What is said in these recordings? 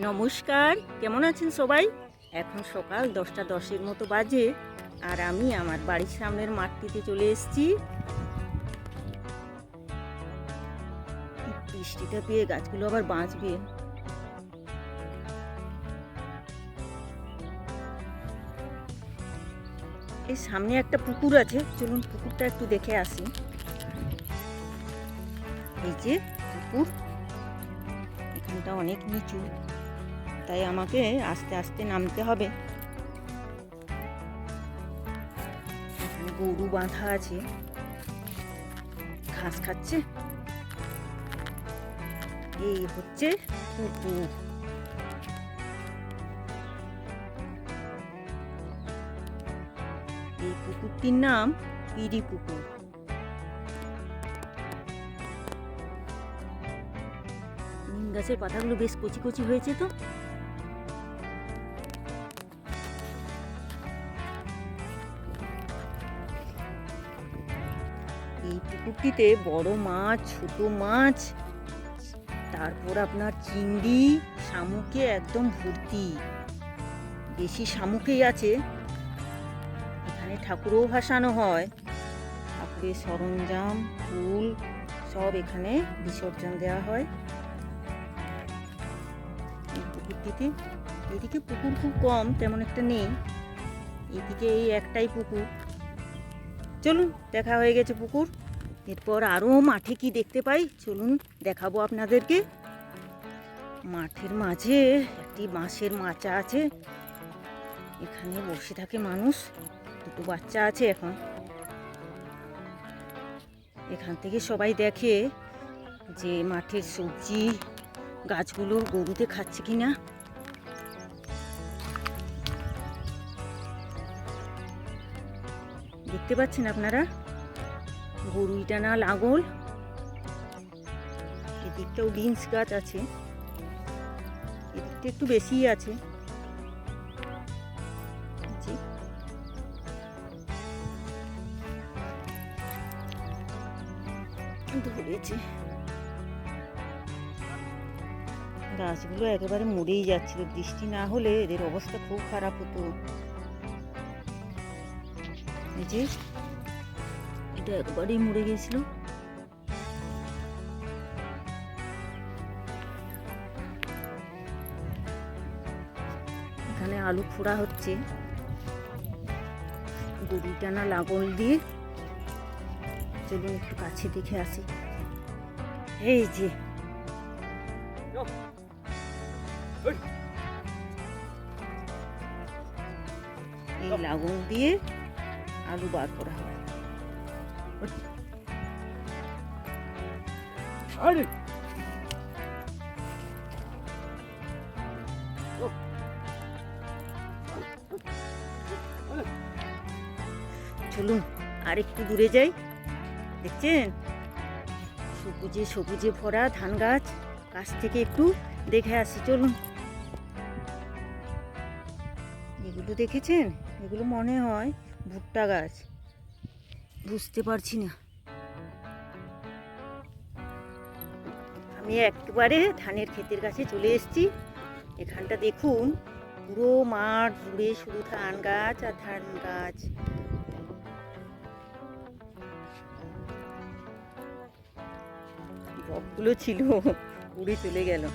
নমস্কার, কেমন আছেন সবাই? এখন সকাল দশটা দশের মতো বাজে আর আমি আমার বাড়ির সামনের মাঠটিতে চলে এসেছি। বৃষ্টিটা পেয়ে গাছগুলো আবার বাঁচবে। এই সামনে একটা পুকুর আছে, চলুন পুকুরটা একটু দেখে আসি। এই যে পুকুর, এখানটা অনেক নিচু। তাই আমাকে আস্তে আস্তে নামতে হবে। গরু বাঁধা আছে। ঘাস খাচ্ছে। এই হচ্ছে পুকুর। এই পুকুরটির নাম পিড়ি পুকুর। নিম গাছের পাতাগুলো বেশ কচি কচি হয়েছে তো। পুকুরটিতে বড় মাছ, ছোট মাছ, তারপর আপনার চিংড়ি, শামুকে একদম ভর্তি। বেশি শামুকেই আছে। এখানে ঠাকুরও ভাসানো হয়। ঠাকুরের সরঞ্জাম, ফুল, সব এখানে বিসর্জন দেওয়া হয়। পুকুরটিতে। এদিকে পুকুর খুব কম, তেমন একটা নেই। এদিকে এই একটাই পুকুর। চলুন, দেখা হয়ে গেছে পুকুর। এরপর আরও মাঠে কি দেখতে পাই? চলুন দেখাবো আপনাদেরকে। মাঠের মাঝে একটি বাঁশের মাচা আছে। এখানে বসে থাকে মানুষ। দুটো বাচ্চা আছে এখন। এখান থেকে সবাই দেখে যে মাঠের সবজি গাছগুলো গরুতে খাচ্ছে কিনা। দেখতে পাচ্ছেন আপনারা? গরুই টানা লাঙল এদিকটাও বিনস গাছ আছে। এদিকটা একটু বেশিই আছে। ধরেছে গাছগুলো একেবারে মরেই যাচ্ছিল। বৃষ্টি না হলে এদের অবস্থা খুব খারাপ হতো। যে। এটা একবারেই মরে গেছিল এখানে আলু ফোড়া হচ্ছে। গরু টানা লাগল দিয়ে। চলুন একটু কাছে দেখে আসি। এই যে। এই লাগল দিয়ে আলু বার করা হয়। Hadi. চলুন আর একটু দূরে যাই। দেখছেন? সবুজে সবুজে ভরা ধান গাছ, কাছ থেকে একটু দেখে আসি, চলুন। এগুলো দেখেছেন? এগুলো মনে হয় ভুট্টা গাছ। বুঝতে পারছি না। আমি একবারে ধানের ক্ষেতের কাছে চলে এসেছি। এখানটা দেখুন, পুরো মাঠ জুড়ে শুধু ধান গাছ আর ধান গাছ। বকগুলো ছিল, উড়ে চলে গেল।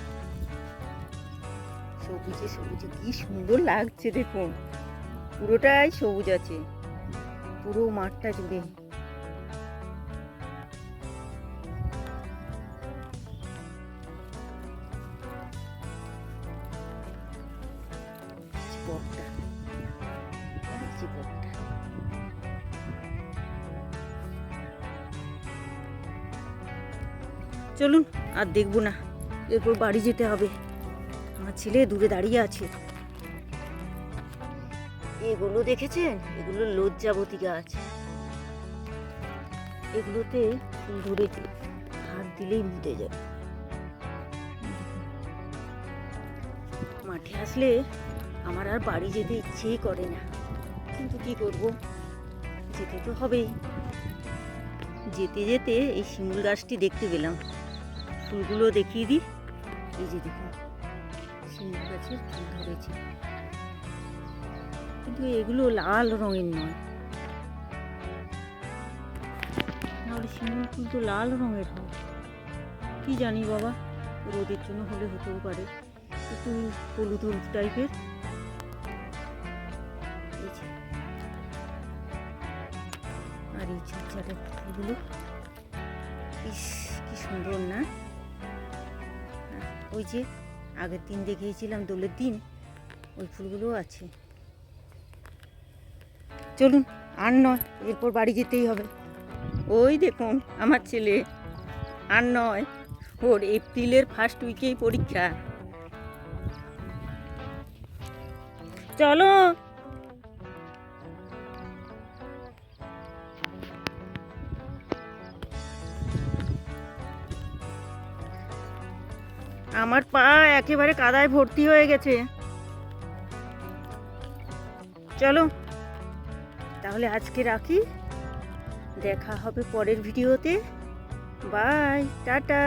সবুজে সবুজে, কি সুন্দর লাগছে দেখুন। পুরোটাই সবুজ আছে। পুরো মাঠটা জুড়ে। চলুন, আর দেখব না। এরপর বাড়ি যেতে হবে। আমার ছেলে দূরে দাঁড়িয়ে আছে। এগুলো দেখেছেন? এগুলো লজ্জাবতী গাছ। এগুলোতে ধরেছে হাত দিলেই মুটে যাবে মাঠে আসলে আমার আর বাড়ি যেতে ইচ্ছেই করে না। কিন্তু কি করব? যেতে তো হবেই। যেতে যেতে এই শিমুল গাছটি দেখতে পেলাম। ফুলগুলো দেখিয়ে দিই। এই যে দেখুন, শিমুল গাছের ফুল ধরেছে। কিন্তু এগুলো লাল রঙের নয়। নাহলে শিমুল ফুল তো লাল রঙের হয়। কি জানি বাবা, রোদের জন্য হলে হতেও পারে। একটু হলুদ হলুদ টাইপের। আর এই ঝোপঝাড়ের ফুলগুলো। ইস, কি সুন্দর না? ওই যে আগের দিন দেখিয়েছিলাম দোলের দিন, ওই ফুলগুলোও আছে। চলুন, আর নয়, এরপর বাড়ি যেতেই হবে। ওই দেখুন, আমার ছেলে। আর নয়, ওর এপ্রিলের ফার্স্ট উইকেই পরীক্ষা। চলো। আমার পা একেবারে কাদায় ভর্তি হয়ে গেছে। চলো। তাহলে আজকে রাখি। দেখা হবে পরের ভিডিওতে। Bye tata.